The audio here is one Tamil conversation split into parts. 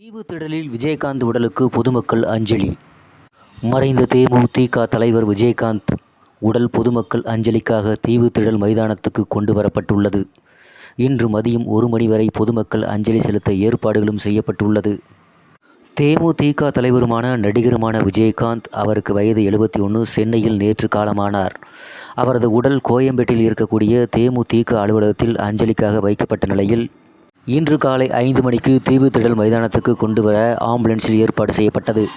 தீவு திடலில் விஜயகாந்த் உடலுக்கு பொதுமக்கள் அஞ்சலி. மறைந்த தேமுதிக தலைவர் விஜயகாந்த் உடல் பொதுமக்கள் அஞ்சலிக்காக தீவு திடல் மைதானத்துக்கு கொண்டு வரப்பட்டுள்ளது. இன்று மதியம் ஒரு மணி வரை பொதுமக்கள் அஞ்சலி செலுத்த ஏற்பாடுகளும் செய்யப்பட்டுள்ளது. தேமுதிக தலைவருமான நடிகருமான விஜயகாந்த் அவருக்கு வயது எழுபத்தி ஒன்று சென்னையில் நேற்று காலமானார். அவரது உடல் கோயம்பேட்டில் இருக்கக்கூடிய தேமுதிக அலுவலகத்தில் அஞ்சலிக்காக வைக்கப்பட்ட நிலையில் இன்று காலை ஐந்து மணிக்கு தீவுத்திடல் மைதானத்துக்கு கொண்டு வர ஆம்புலன்ஸில் ஏற்பாடு செய்யப்பட்டது.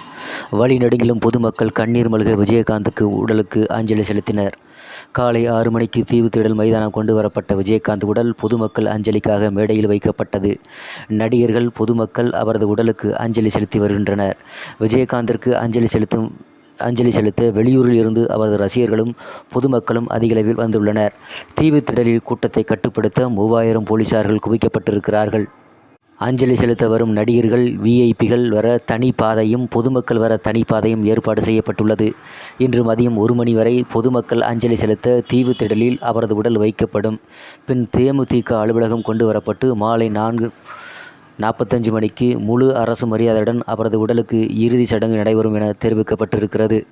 வழிநெடுங்கிலும் பொதுமக்கள் கண்ணீர் மல்க விஜயகாந்துக்கு உடலுக்கு அஞ்சலி செலுத்தினர். காலை ஆறு மணிக்கு தீவு திடல் மைதானம் கொண்டு வரப்பட்ட விஜயகாந்த் உடல் பொதுமக்கள் அஞ்சலிக்காக மேடையில் வைக்கப்பட்டது. நடிகர்கள் பொதுமக்கள் அவரது உடலுக்கு அஞ்சலி செலுத்தி வருகின்றனர். விஜயகாந்திற்கு அஞ்சலி செலுத்தும் அஞ்சலி செலுத்த வெளியூரில் இருந்து அவரது ரசிகர்களும் பொதுமக்களும் அதிகளவில் வந்துள்ளனர். தீவுத்திடலில் கூட்டத்தை கட்டுப்படுத்த மூவாயிரம் போலீசார்கள் குவிக்கப்பட்டிருக்கிறார்கள். அஞ்சலி செலுத்த வரும் நடிகர்கள் விஐபிகள் வர தனி பாதையும் பொதுமக்கள் வர தனி பாதையும் ஏற்பாடு செய்யப்பட்டுள்ளது. இன்று மதியம் ஒரு மணி வரை பொதுமக்கள் அஞ்சலி செலுத்த தீவுத்திடலில் அவரது உடல் வைக்கப்படும். பின் தேமுதிக அலுவலகம் கொண்டு வரப்பட்டு மாலை நான்கு நாற்பத்தஞ்சு மணிக்கு முழு அரசு மரியாதையுடன் அவரது உடலுக்கு இறுதி சடங்கு நடைபெறும் என தெரிவிக்கப்பட்டிருக்கிறது.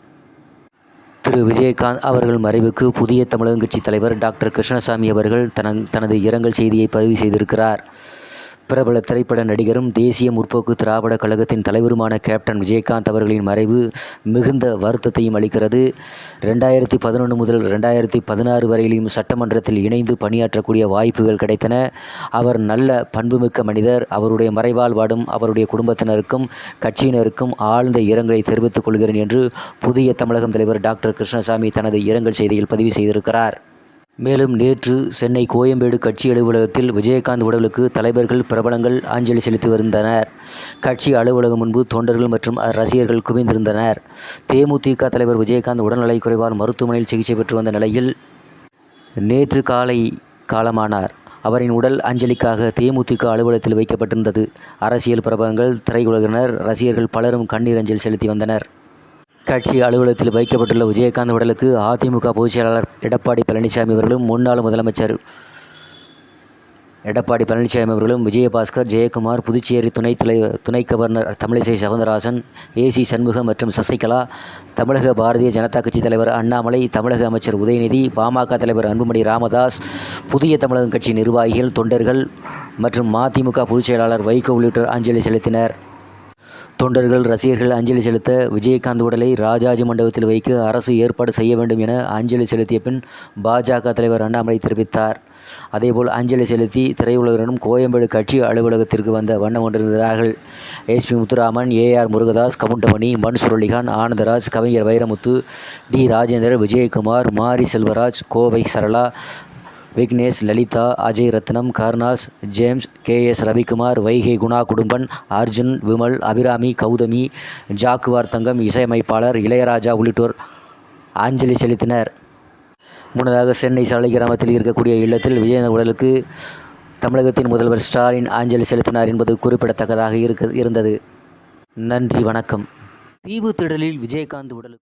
திரு. விஜயகாந்த் அவர்கள் மறைவுக்கு புதிய தமிழகம் கட்சி தலைவர் டாக்டர் கிருஷ்ணசாமி அவர்கள் தன தனது இரங்கல் செய்தியை பதிவு செய்திருக்கிறார். பிரபல திரைப்பட நடிகரும் தேசிய முற்போக்கு திராவிட கழகத்தின் தலைவருமான கேப்டன் விஜயகாந்த் அவர்களின் மறைவு மிகுந்த வருத்தத்தையும் அளிக்கிறது. ரெண்டாயிரத்தி பதினொன்று முதல் ரெண்டாயிரத்தி பதினாறு வரையிலும் சட்டமன்றத்தில் இணைந்து பணியாற்றக்கூடிய வாய்ப்புகள் கிடைத்தன. அவர் நல்ல பண்புமிக்க மனிதர். அவருடைய மறைவால் வாடும் அவருடைய குடும்பத்தினருக்கும் கட்சியினருக்கும் ஆழ்ந்த இரங்கலை தெரிவித்துக் கொள்கிறேன் என்று புதிய தமிழகம் தலைவர் டாக்டர் கிருஷ்ணசாமி தனது இரங்கல் செய்தியில் பதிவு செய்திருக்கிறார். மேலும் நேற்று சென்னை கோயம்பேடு கட்சி அலுவலகத்தில் விஜயகாந்த் உடலுக்கு தலைவர்கள் பிரபலங்கள் அஞ்சலி செலுத்தி வந்தனர் கட்சி அலுவலகம் முன்பு தொண்டர்கள் மற்றும் ரசிகர்கள் குவிந்திருந்தனர். தேமுதிக தலைவர் விஜயகாந்த் உடல்நலை குறைவால் மருத்துவமனையில் சிகிச்சை பெற்று வந்த நிலையில் நேற்று காலை காலமானார். அவரின் உடல் அஞ்சலிக்காக தேமுதிக அலுவலகத்தில் வைக்கப்பட்டிருந்தது. அரசியல் பிரபலங்கள் திரையுலகினர் ரசிகர்கள் பலரும் கண்ணீர் அஞ்சல் செலுத்தி வந்தனர். கட்சி அலுவலகத்தில் வைக்கப்பட்டுள்ள விஜயகாந்த் உடலுக்கு அதிமுக பொதுச்செயலாளர் எடப்பாடி பழனிசாமி அவர்களும் முன்னாள் முதலமைச்சர் எடப்பாடி பழனிசாமி அவர்களும் விஜயபாஸ்கர் ஜெயக்குமார் புதுச்சேரி துணை துணை துணை கவர்னர் தமிழிசை சவுந்தரராஜன் ஏசி சண்முகம் மற்றும் சசிகலா தமிழக பாரதிய ஜனதா கட்சி தலைவர் அண்ணாமலை தமிழக அமைச்சர் உதயநிதி பாமக தலைவர் அன்புமணி ராமதாஸ் புதிய தமிழகம் கட்சி நிர்வாகிகள் தொண்டர்கள் மற்றும் மதிமுக பொதுச்செயலாளர் வைகோ உள்ளிட்டோர் அஞ்சலி செலுத்தினர். தொண்டர்கள் ரசிகர்கள் அஞ்சலி செலுத்த விஜயகாந்த் உடலை ராஜாஜி மண்டபத்தில் வைக்க அரசு ஏற்பாடு செய்ய வேண்டும் என அஞ்சலி செலுத்திய பின் பாஜக தலைவர் அண்ணாமலை தெரிவித்தார். அதேபோல் அஞ்சலி செலுத்தி திரையுலகரிடம் கோயம்பேடு கட்சி அலுவலகத்திற்கு வந்த வண்ணம் கொண்டிருந்தார்கள் எஸ்பி முத்துராமன் ஏஆர் முருகதாஸ் கமுண்டமணி மன்சூர் அலிகான் ஆனந்தராஜ் கவிஞர் Vairamuthu T. Rajender Vijayakumar Mari Selvaraj Kovai Sarala Vignesh Lalitha Ajay Ratnam Karunas James K S Ravikumar Vaigai Guna Kudumban Arjun Vimal Abhirami Gautami Jaguar Thangam இசையமைப்பாளர் இளையராஜா உள்ளிட்டோர் அஞ்சலி செலுத்தினர். முன்னதாக சென்னை சாலை கிராமத்தில் இருக்கக்கூடிய இல்லத்தில் விஜயந்த உடலுக்கு தமிழகத்தின் முதல்வர் ஸ்டாலின் அஞ்சலி செலுத்தினார் என்பது குறிப்பிடத்தக்கதாக இருக்க இருந்தது. நன்றி வணக்கம். தீவு திடலில் விஜயகாந்த் உடலுக்கு